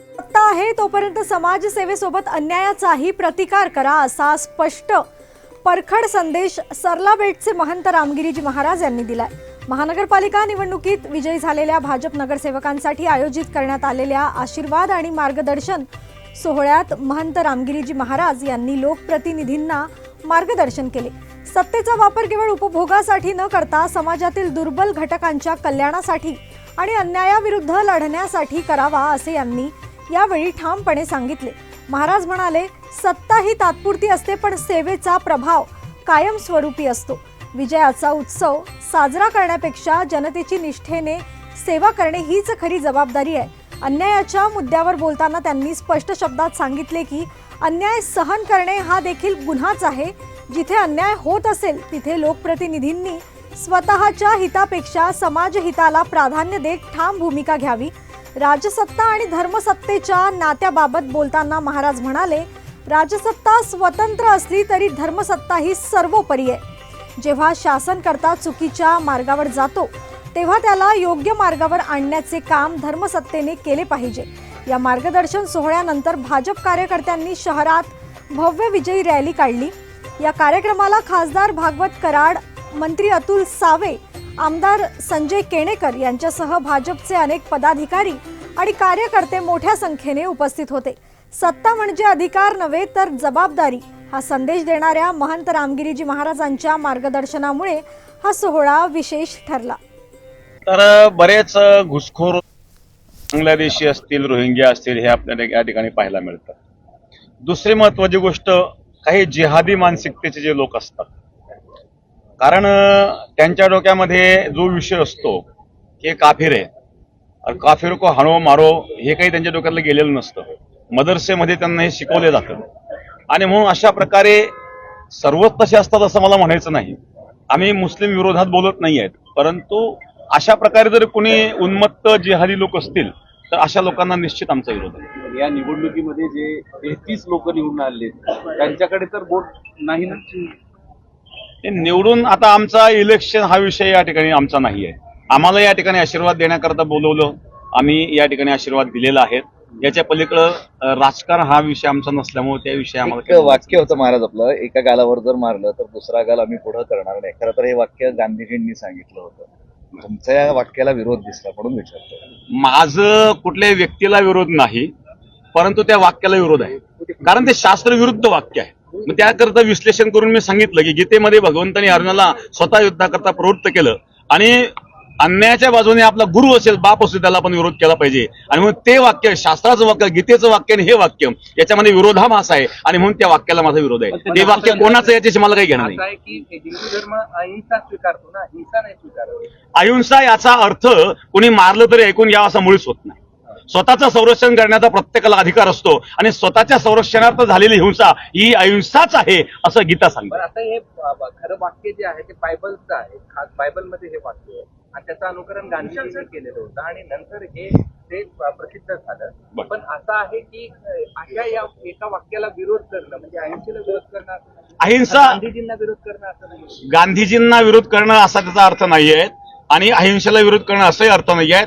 सत्ता आहे तोपर्यंत समाजसेवेसोबत अन्यायाचाही प्रतिकार करा असा स्पष्ट परखड संदेश सरला बेटचे महंत रामगिरीजी महाराज यांनी दिलाय. महानगरपालिका निवडणुकीत विजयी झालेल्या भाजप नगरसेवकांसाठी आयोजित करण्यात आलेल्या आशीर्वाद आणि मार्गदर्शन सोहळ्यात महंत रामगिरीजी महाराज यांनी लोकप्रतिनिधींना मार्गदर्शन केले. सत्तेचा वापर केवळ उपभोगासाठी न करता समाजातील दुर्बल घटकांच्या कल्याणासाठी आणि अन्यायाविरुद्ध लढण्यासाठी करावा असे यांनी यावेळी ठामपणे सांगितले. महाराज म्हणाले सत्ता ही तात्पुरती असते पण सेवेचा प्रभाव कायमस्वरूपी असतो. विजयाचा उत्सव साजरा करण्यापेक्षा जनतेची निष्ठेने सेवा करणे हीच खरी जबाबदारी आहे. अन्यायाच्या मुद्द्यावर बोलताना त्यांनी स्पष्ट शब्दात सांगितले की अन्याय सहन करणे हा देखील गुन्हाच आहे. जिथे अन्याय होत असेल तिथे लोकप्रतिनिधींनी स्वतःच्या हितापेक्षा समाजहिताला प्राधान्य देत ठाम भूमिका घ्यावी. राजसत्ता आणि धर्मसत्तेच्या नात्याबाबत बोलताना महाराज म्हणाले राजसत्ता स्वतंत्र असली तरी धर्मसत्ता ही सर्वोपरी आहे. जेव्हा शासनकर्ता चुकीच्या मार्गावर जातो तेव्हा त्याला योग्य मार्गावर आणण्याचे काम धर्मसत्तेने केले पाहिजे. या मार्गदर्शन सोहळ्यानंतर भाजप कार्यकर्त्यांनी शहरात भव्य विजयी रॅली काढली. या कार्यक्रमाला खासदार भागवत कराड मंत्री अतुल सावे आमदार संजय केणेकर यांच्यासह भाजपचे अनेक पदाधिकारी आणि कार्यकर्ते मोठ्या संख्येने उपस्थित होते. सत्ता म्हणजे अधिकार नव्हे तर जबाबदारी हा संदेश देणाऱ्या महंत रामगिरीजी महाराजांच्या मार्गदर्शनामुळे हा सोहळा विशेष ठरला. तर बरेच घुसखोर बांगलादेशी असतील रोहिंग्या असतील हे आपल्याला या ठिकाणी पाहायला मिळतं. दुसरी महत्वाची गोष्ट काही जिहादी मानसिकतेचे जे लोक असतात कारण त्यांच्या डोक्यामध्ये जो विषय असतो की काफिर आहे काफिर को हाणो मारो हे काही त्यांच्या डोक्यातलं गेलेलं नसतं. मदरसेमध्ये त्यांना हे शिकवले जातं. आणि म्हणून अशा प्रकारे सर्वच तसे असतात असं मला म्हणायचं नाही. आम्ही मुस्लिम विरोधात बोलत नाही आहेत. परंतु अशा प्रकारे जर कोणी उन्मत्त जिहादी लोक असतील तर अशा लोकांना निश्चित आमचा विरोध आहे. या निवडणुकीमध्ये जे तेहतीस लोक निवडून आले त्यांच्याकडे तर बोट नाही ना? निवडून आता आमचा इलेक्शन हा विषय या ठिकाणी आमचा नाही आहे. आम्हाला या ठिकाणी आशीर्वाद देण्याकरता बोलवलं. आम्ही या ठिकाणी आशीर्वाद दिलेला आहे. याच्या पलीकडं राजकारण हा विषय आमचा नसल्यामुळे त्याविषयी आम्हाला एक काही वाक्य होतं महाराज आपलं. एका गालावर जर मारलं तर दुसरा गाल आम्ही पुढं करणार नाही. खरं तर हे वाक्य गांधीजींनी सांगितलं होतं. तुमच्या या वाक्याला विरोध दिसला म्हणून विचारतो माझं कुठल्याही व्यक्तीला विरोध नाही परंतु त्या वाक्याला विरोध आहे. कारण ते शास्त्र विरुद्ध वाक्य आहे. मग त्याकरता विश्लेषण करून मी सांगितलं की गीतेमध्ये भगवंतानी अर्जुनाला स्वतः युद्धाकरता प्रवृत्त केलं. आणि अन्यायाच्या बाजूने आपला गुरु असेल बाप असेल त्याला आपण विरोध केला पाहिजे. आणि म्हणून ते वाक्य शास्त्राचं वाक्य गीतेचं वाक्य आणि हे वाक्य याच्यामध्ये विरोधाभास आहे. आणि म्हणून त्या वाक्याला माझा विरोध आहे. ते वाक्य कोणाचं याच्याशी मला काही घेणं नाही. अहिंसा याचा अर्थ कोणी मारलं तरी ऐकून घ्यावा असा मुळीच होत नाही. स्वतःचं संरक्षण करण्याचा प्रत्येकाला अधिकार असतो. आणि स्वतःच्या संरक्षणार्थ झालेली हिंसा ही अहिंसाच आहे असं गीता सांगते. आता हे खरं वाक्य जे आहे ते बायबलचं आहे. खास बायबलमध्ये हे वाक्य आहे. आणि त्याचं अनुकरण गांधीजींनी केलेलं होतं. आणि नंतर हे ते प्रसिद्ध झालं. पण असं आहे की अशा या एका वाक्याला विरोध करणं म्हणजे अहिंसेला विरोध करणं नाही. अहिंसा गांधीजींना विरोध करणं असं नाही. गांधीजींना विरोध करणं असा त्याचा अर्थ नाहीये. आणि अहिंसेला विरोध करणं असाही अर्थ नाहीये.